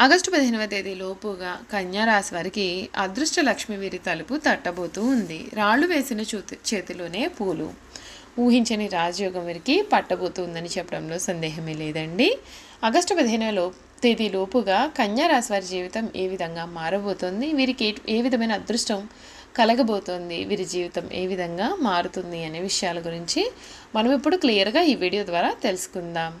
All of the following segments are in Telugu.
ఆగస్టు పదిహేనవ తేదీ లోపుగా కన్యారాశి వారికి అదృష్ట లక్ష్మి వీరి తలుపు తట్టబోతూ ఉంది. రాళ్ళు వేసిన చూతి చేతిలోనే పూలు. ఊహించని రాజయోగం వీరికి పట్టబోతుందని చెప్పడంలో సందేహమే లేదండి. ఆగస్టు పదిహేను లో తేదీ లోపుగా కన్యా వారి జీవితం ఏ విధంగా మారబోతోంది? వీరికి ఏ- ఏ విధమైన అదృష్టం కలగబోతోంది? వీరి జీవితం ఏ విధంగా మారుతుంది అనే విషయాల గురించి మనం ఇప్పుడు క్లియర్గా ఈ వీడియో ద్వారా తెలుసుకుందాం.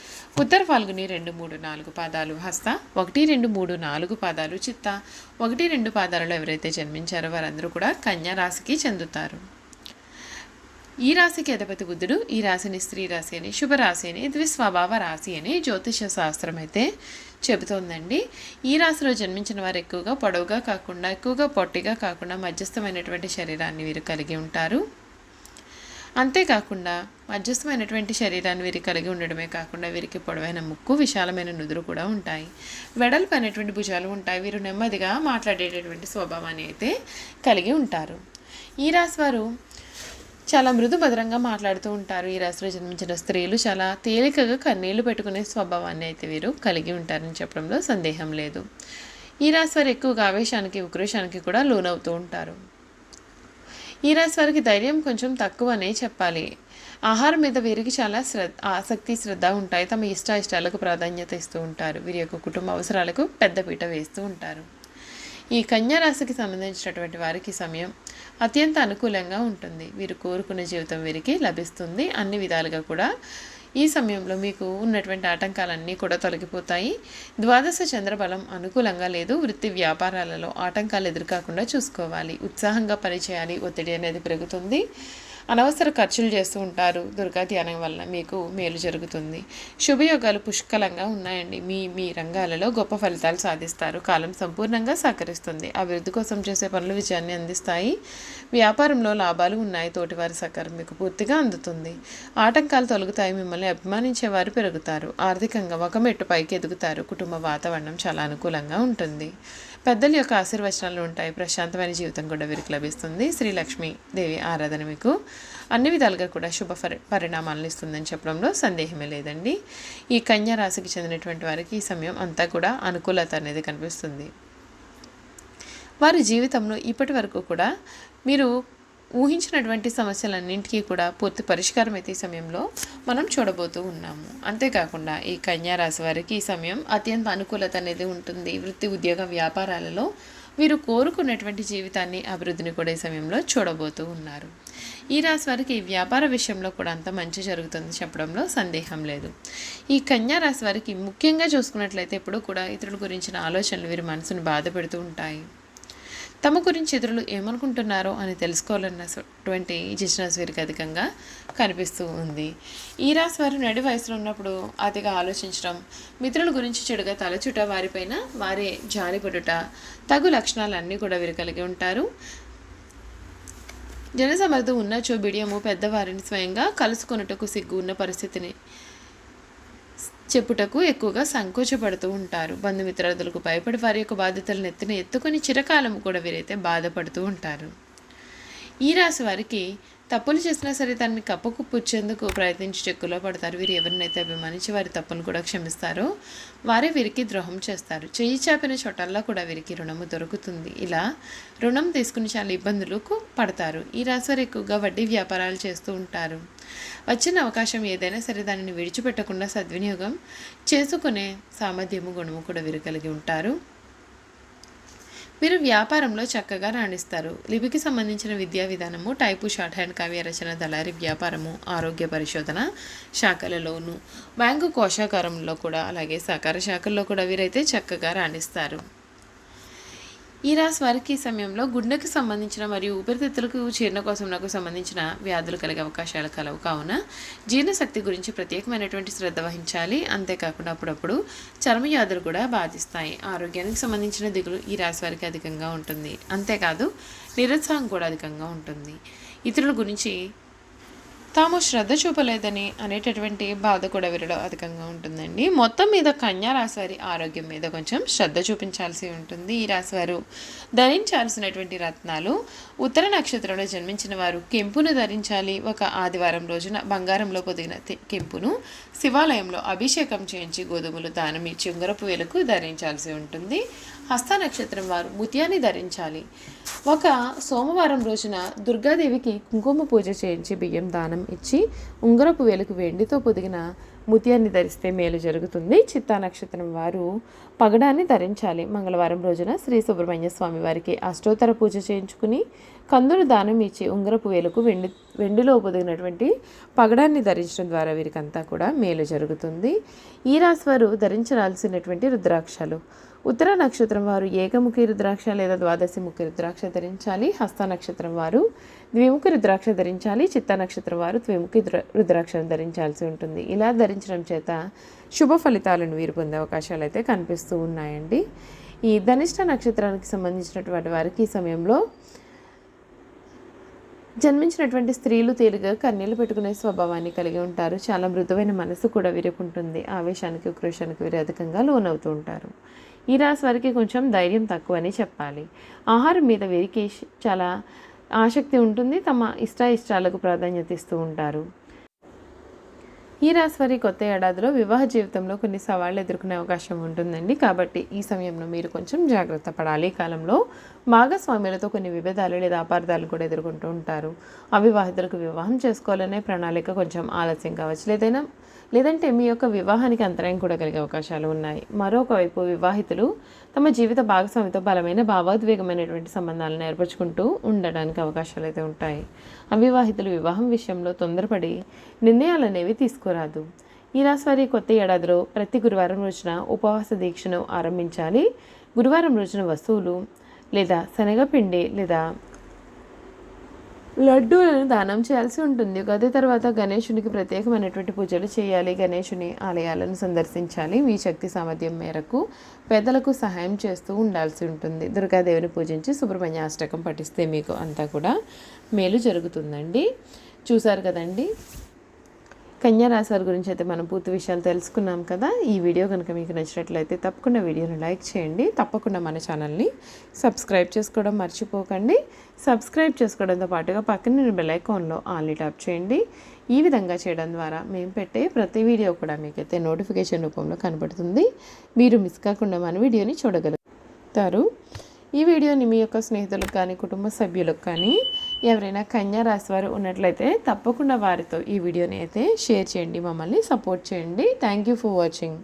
ఉత్తర ఫాల్గుని రెండు మూడు నాలుగు పాదాలు హస్త ఒకటి రెండు మూడు నాలుగు పాదాలు చిత్త. ఒకటి రెండు పాదాలలో ఎవరైతే జన్మించారో వారందరూ కూడా కన్యా రాశికి చెందుతారు. ఈ రాశికి అధిపతి బుద్ధుడు ఈ రాశిని స్త్రీ రాశి అని శుభరాశి అని ద్విస్వభావ రాశి అని జ్యోతిష శాస్త్రం అయితే చెబుతోందండి. ఈ రాశిలో జన్మించిన వారు ఎక్కువగా పొడవుగా కాకుండా ఎక్కువగా పొట్టిగా కాకుండా మధ్యస్థమైనటువంటి శరీరాన్ని వీరు కలిగి ఉంటారు. అంతేకాకుండా మధ్యస్థమైనటువంటి శరీరాన్ని వీరికి కలిగి ఉండడమే కాకుండా వీరికి పొడవైన ముక్కు విశాలమైన నుదురు కూడా ఉంటాయి. వెడల్పైనటువంటి భుజాలు ఉంటాయి. వీరు నెమ్మదిగా మాట్లాడేటటువంటి స్వభావాన్ని అయితే కలిగి ఉంటారు. ఈ రాశి వారు చాలా మృదు భద్రంగా మాట్లాడుతూ ఉంటారు. ఈ రాశిలో జన్మించిన స్త్రీలు చాలా తేలికగా కన్నీళ్ళు పెట్టుకునే స్వభావాన్ని అయితే వీరు కలిగి ఉంటారని చెప్పడంలో సందేహం లేదు. ఈ రాశి వారు ఎక్కువగా ఆవేశానికి ఉక్రోషానికి కూడా లోనవుతూ ఉంటారు. ఈ రాశి వారికి ధైర్యం కొంచెం తక్కువనే చెప్పాలి. ఆహారం మీద వీరికి చాలా శ్రద్ధ ఆసక్తి శ్రద్ధ ఉంటాయి. తమ ఇష్ట ఇష్టాలకు ప్రాధాన్యత ఇస్తూ ఉంటారు. వీరి యొక్క కుటుంబ అవసరాలకు పెద్దపీట వేస్తూ ఉంటారు. ఈ కన్యా రాశికి సంబంధించినటువంటి వారికి సమయం అత్యంత అనుకూలంగా ఉంటుంది. వీరు కోరుకునే జీవితం వీరికి లభిస్తుంది. అన్ని విధాలుగా కూడా ఈ సమయంలో మీకు ఉన్నటువంటి ఆటంకాలన్నీ కూడా తొలగిపోతాయి. ద్వాదశ చంద్రబలం అనుకూలంగా లేదు. వృత్తి వ్యాపారాలలో ఆటంకాలు ఎదురుకాకుండా చూసుకోవాలి. ఉత్సాహంగా పనిచేయాలి ఒత్తిడి అనేది పెరుగుతుంది. అనవసర ఖర్చులు చేస్తూ ఉంటారు. దుర్గా ధ్యానం వల్ల మీకు మేలు జరుగుతుంది. శుభయోగాలు పుష్కలంగా ఉన్నాయండి. మీ మీ రంగాలలో గొప్ప ఫలితాలు సాధిస్తారు. కాలం సంపూర్ణంగా సహకరిస్తుంది. అభివృద్ధి కోసం చేసే పనులు విజయాన్ని అందిస్తాయి. వ్యాపారంలో లాభాలు ఉన్నాయి. తోటివారి సహకారం మీకు పూర్తిగా అందుతుంది. ఆటంకాలు తొలగుతాయి. మిమ్మల్ని అభిమానించేవారు పెరుగుతారు. ఆర్థికంగా ఒక మెట్టు పైకి ఎదుగుతారు. కుటుంబ వాతావరణం చాలా అనుకూలంగా ఉంటుంది. పెద్దల యొక్క ఆశీర్వచనాలు ఉంటాయి. ప్రశాంతమైన జీవితం కూడా వీరికి లభిస్తుంది. శ్రీ దేవి ఆరాధన మీకు అన్ని విధాలుగా కూడా శుభ పరిణామాలను ఇస్తుందని చెప్పడంలో సందేహమే లేదండి. ఈ కన్యా రాశికి చెందినటువంటి వారికి ఈ సమయం అంతా కూడా అనుకూలత అనేది కనిపిస్తుంది. వారి జీవితంలో ఇప్పటి వరకు కూడా మీరు ఊహించినటువంటి సమస్యలన్నింటికీ కూడా పూర్తి పరిష్కారం అయితే ఈ సమయంలో మనం చూడబోతూ ఉన్నాము. అంతేకాకుండా ఈ కన్యా రాశి వారికి ఈ సమయం అత్యంత అనుకూలత అనేది ఉంటుంది. వృత్తి ఉద్యోగ వ్యాపారాలలో వీరు కోరుకున్నటువంటి జీవితాన్ని అభివృద్ధిని కూడా ఈ సమయంలో చూడబోతూ ఉన్నారు. ఈ రాశి వారికి వ్యాపార విషయంలో కూడా అంత మంచి జరుగుతుంది చెప్పడంలో సందేహం లేదు. ఈ కన్యా రాశి వారికి ముఖ్యంగా చూసుకున్నట్లయితే ఎప్పుడూ కూడా ఇతరుల గురించిన ఆలోచనలు వీరి మనసును బాధ పెడుతూ ఉంటాయి. తమ గురించి ఇతరులు ఏమనుకుంటున్నారో అని తెలుసుకోవాలన్నటువంటి జిజ్ఞాస్ వీరికి అధికంగా కనిపిస్తూ ఉంది. ఈ రాశి వారు నడి వయసులో ఉన్నప్పుడు అతిగా ఆలోచించడం మిత్రుల గురించి చెడుగా తలచుట వారిపైన వారే జాలిపడుట తగు లక్షణాలన్నీ కూడా వీరు కలిగి ఉంటారు. జనసమర్థం ఉన్నచో బిడియము పెద్దవారిని స్వయంగా కలుసుకొనుటకు సిగ్గు ఉన్న పరిస్థితిని చెప్పుటకు ఎక్కువగా సంకోచపడుతూ ఉంటారు. బంధుమిత్రాదులకు భయపడి వారి యొక్క బాధ్యతలను ఎత్తిన ఎత్తుకొని చిరకాలం కూడా వీరైతే బాధపడుతూ ఉంటారు. ఈ రాశి వారికి తప్పులు చేసినా సరే దాన్ని కప్పకు పుచ్చేందుకు ప్రయత్నించి చెక్కులో పడతారు. వీరు ఎవరినైతే అభిమానించి వారి తప్పును కూడా క్షమిస్తారో వారే వీరికి ద్రోహం చేస్తారు. చెయ్యి చాపిన చోటల్లో కూడా వీరికి రుణము దొరుకుతుంది. ఇలా రుణం తీసుకుని చాలా ఇబ్బందులకు పడతారు. ఈ రాశివారు ఎక్కువగా వడ్డీ వ్యాపారాలు చేస్తూ ఉంటారు. వచ్చిన అవకాశం ఏదైనా సరే దానిని విడిచిపెట్టకుండా సద్వినియోగం చేసుకునే సామర్థ్యము గుణము కూడా వీరు కలిగి ఉంటారు. వీరు వ్యాపారంలో చక్కగా రాణిస్తారు. లిపికి సంబంధించిన విద్యా విధానము టైపు షార్ట్ హ్యాండ్ కావ్య రచన దళారి వ్యాపారము ఆరోగ్య పరిశోధన శాఖలలోను. బ్యాంకు కోశాకారంలో కూడా అలాగే సహకార శాఖల్లో కూడా వీరైతే చక్కగా రాణిస్తారు. ఈ రాశి వారికి ఈ సమయంలో గుండెకు సంబంధించిన మరియు ఊపిరితిత్తులకు జీర్ణకోశంకు సంబంధించిన వ్యాధులు కలిగే అవకాశాలు కలవు. కావున జీర్ణశక్తి గురించి ప్రత్యేకమైనటువంటి శ్రద్ధ వహించాలి. అంతేకాకుండా అప్పుడప్పుడు చర్మ వ్యాధులు కూడా బాధిస్తాయి. ఆరోగ్యానికి సంబంధించిన దిగులు ఈ రాశి వారికి అధికంగా ఉంటుంది. అంతేకాదు నిరుత్సాహం కూడా అధికంగా ఉంటుంది. ఇతరుల గురించి తాము శ్రద్ధ చూపలేదని అనేటటువంటి బాధ కూడా వీరిలో అధికంగా ఉంటుందండి. మొత్తం మీద కన్యా రాశివారి ఆరోగ్యం మీద కొంచెం శ్రద్ధ చూపించాల్సి ఉంటుంది. ఈ రాశివారు ధరించాల్సినటువంటి రత్నాలు ఉత్తర నక్షత్రంలో జన్మించిన వారు కెంపును ధరించాలి. ఒక ఆదివారం రోజున బంగారంలో పొదిగిన కెంపును శివాలయంలో అభిషేకం చేయించి గోధుమలు దానం ఇచ్చి ఉంగరపు వేలకు ధరించాల్సి ఉంటుంది. హస్త నక్షత్రం వారు ముత్యాన్ని ధరించాలి. ఒక సోమవారం రోజున దుర్గాదేవికి కుంకుమ పూజ చేయించి బియ్యం దానం ఇచ్చి ఉంగరపు వెలుగు వెండితో పొదిగిన ముత్యాన్ని ధరిస్తే మేలు జరుగుతుంది. చిత్తా నక్షత్రం వారు పగడాన్ని ధరించాలి. మంగళవారం రోజున శ్రీ సుబ్రహ్మణ్య స్వామి వారికి అష్టోత్తర పూజ చేయించుకుని కందులు దానం ఇచ్చి ఉంగరపు వేలకు వెండి వెండిలో పొదిగినటువంటి పగడాన్ని ధరించడం ద్వారా వీరికంతా కూడా మేలు జరుగుతుంది. ఈ రాశి వారు ధరించాల్సినటువంటి రుద్రాక్షలు. ఉత్తర నక్షత్రం వారు ఏకముఖి రుద్రాక్ష లేదా ద్వాదశి ముఖి రుద్రాక్ష ధరించాలి హస్త నక్షత్రం వారు ద్విముఖి రుద్రాక్ష ధరించాలి చిత్త నక్షత్రం వారు ద్విముఖి రుద్రాక్షను ధరించాల్సి ఉంటుంది. ఇలా ధరించడం చేత శుభ ఫలితాలను వీరు పొందే అవకాశాలు అయితే కనిపిస్తూ ఉన్నాయండి. ఈ ధనిష్ట నక్షత్రానికి సంబంధించినటువంటి వారికి ఈ సమయంలో జన్మించినటువంటి స్త్రీలు తేలిగా కన్నీళ్ళు పెట్టుకునే స్వభావాన్ని కలిగి ఉంటారు. చాలా మృదువైన మనసు కూడా విరుకుంటుంది ఆవేశానికి ఉక్రోషానికి వీరు అధికంగా లోనవుతూ ఉంటారు. ఈ రాశి వారికి కొంచెం ధైర్యం తక్కువని చెప్పాలి. ఆహారం మీద వీరికి చాలా ఆసక్తి ఉంటుంది. తమ ఇష్ట ఇష్టాలకు ప్రాధాన్యత ఇస్తూ ఉంటారు. ఈ రాశి వారి కొత్త ఏడాదిలో వివాహ జీవితంలో కొన్ని సవాళ్ళు ఎదుర్కొనే అవకాశం ఉంటుందండి. కాబట్టి ఈ సమయంలో మీరు కొంచెం జాగ్రత్త పడాలి. ఈ కాలంలో భాగస్వామ్యులతో కొన్ని విభేదాలు లేదా అపార్థాలు కూడా ఎదుర్కొంటూ ఉంటారు. అవివాహితులకు వివాహం చేసుకోవాలనే ప్రణాళిక కొంచెం ఆలస్యం కావచ్చు. లేదైనా లేదంటే మీ యొక్క వివాహానికి అంతరాయం కూడా కలిగే అవకాశాలు ఉన్నాయి. మరొకవైపు వివాహితులు తమ జీవిత భాగస్వామితో బలమైన భావోద్వేగమైనటువంటి సంబంధాలను ఏర్పరచుకుంటూ ఉండడానికి అవకాశాలు అయితే ఉంటాయి. అవివాహితులు వివాహం విషయంలో తొందరపడి నిర్ణయాలు అనేవి తీసుకురాదు. ఈ రాశి వారి కొత్త ఏడాదిలో ప్రతి గురువారం రోజున ఉపవాస దీక్షను ఆరంభించాలి. గురువారం రోజున వస్తువులు లేదా శనగపిండి లేదా లడ్డూలను దానం చేయాల్సి ఉంటుంది. ఉగాది తర్వాత గణేశునికి ప్రత్యేకమైనటువంటి పూజలు చేయాలి. గణేశుని ఆలయాలను సందర్శించాలి. మీ శక్తి సామర్థ్యం మేరకు పేదలకు సహాయం చేస్తూ ఉండాల్సి ఉంటుంది. దుర్గాదేవిని పూజించి సుబ్రహ్మణ్య అష్టకం పఠిస్తే మీకు అంతా కూడా మేలు జరుగుతుందండి. చూసారు కదండి? కన్యా రాశి గురించి అయితే మనం పూర్తి విషయాలు తెలుసుకున్నాం కదా. ఈ వీడియో కనుక మీకు నచ్చినట్లయితే తప్పకుండా వీడియోని లైక్ చేయండి. తప్పకుండా మన ఛానల్ని సబ్స్క్రైబ్ చేసుకోవడం మర్చిపోకండి. సబ్స్క్రైబ్ చేసుకోవడంతో పాటుగా పక్కన బెల్ ఐకాన్లో ఆన్లీ ట్యాప్ చేయండి. ఈ విధంగా చేయడం ద్వారా మేము పెట్టే ప్రతి వీడియో కూడా మీకైతే నోటిఫికేషన్ రూపంలో కనబడుతుంది. మీరు మిస్ కాకుండా మన వీడియోని చూడగలుగుతారు. ఈ వీడియోని మీ యొక్క స్నేహితులకు కానీ కుటుంబ సభ్యులకు కానీ ఎవరైనా కన్యా రాశి వారు ఉన్నట్లయితే తప్పకుండా వారితో ఈ వీడియోని అయితే షేర్ చేయండి. మమ్మల్ని సపోర్ట్ చేయండి. Thank you for watching